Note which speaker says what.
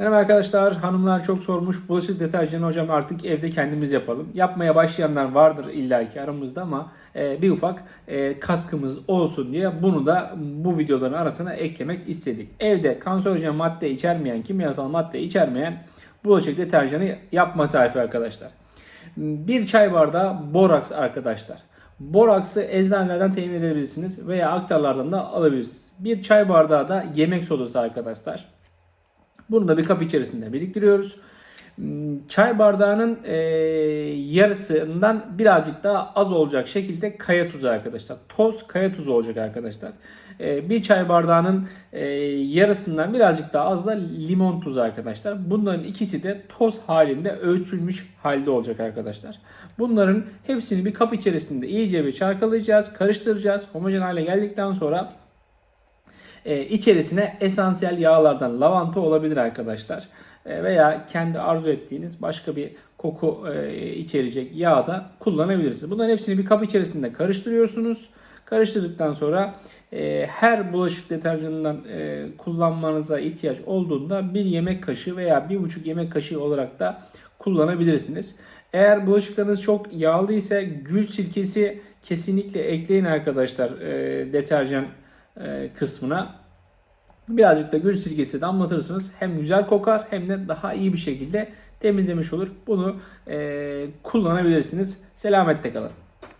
Speaker 1: Merhaba arkadaşlar, hanımlar çok sormuş. Bulaşık deterjanı hocam artık evde kendimiz yapalım. Yapmaya başlayanlar vardır illaki aramızda ama e, bir ufak e, katkımız olsun diye bunu da bu videoların arasına eklemek istedik. Evde kanserojen madde içermeyen, kimyasal madde içermeyen bulaşık deterjanı yapma tarifi arkadaşlar. Bir çay bardağı boraks arkadaşlar. Boraksı eczanelerden temin edebilirsiniz veya aktarlardan da alabilirsiniz. Bir çay bardağı da yemek sodası arkadaşlar. Bunu da bir kap içerisinde biriktiriyoruz. Hmm, Çay bardağının e, yarısından birazcık daha az olacak şekilde kaya tuzu arkadaşlar. Toz kaya tuzu olacak arkadaşlar. E, bir çay bardağının e, yarısından birazcık daha az da limon tuzu arkadaşlar. Bunların ikisi de toz halinde öğütülmüş halde olacak arkadaşlar. Bunların hepsini bir kap içerisinde iyice bir çarkalayacağız, karıştıracağız. Homojen hale geldikten sonra e, içerisine esansiyel yağlardan lavanta olabilir arkadaşlar. E, veya kendi arzu ettiğiniz başka bir koku e, içerecek yağ da kullanabilirsiniz. Bunların hepsini bir kap içerisinde karıştırıyorsunuz. Karıştırdıktan sonra e, her bulaşık deterjanından kullanmanıza ihtiyaç olduğunda bir yemek kaşığı veya bir buçuk yemek kaşığı olarak da kullanabilirsiniz. Eğer bulaşıklarınız çok yağlı ise gül sirkesi kesinlikle ekleyin arkadaşlar e, deterjan kısmına. Birazcık da gül sirkesi damlatırsınız. Hem güzel kokar hem de daha iyi bir şekilde temizlemiş olur. Bunu e, kullanabilirsiniz. Selametle kalın.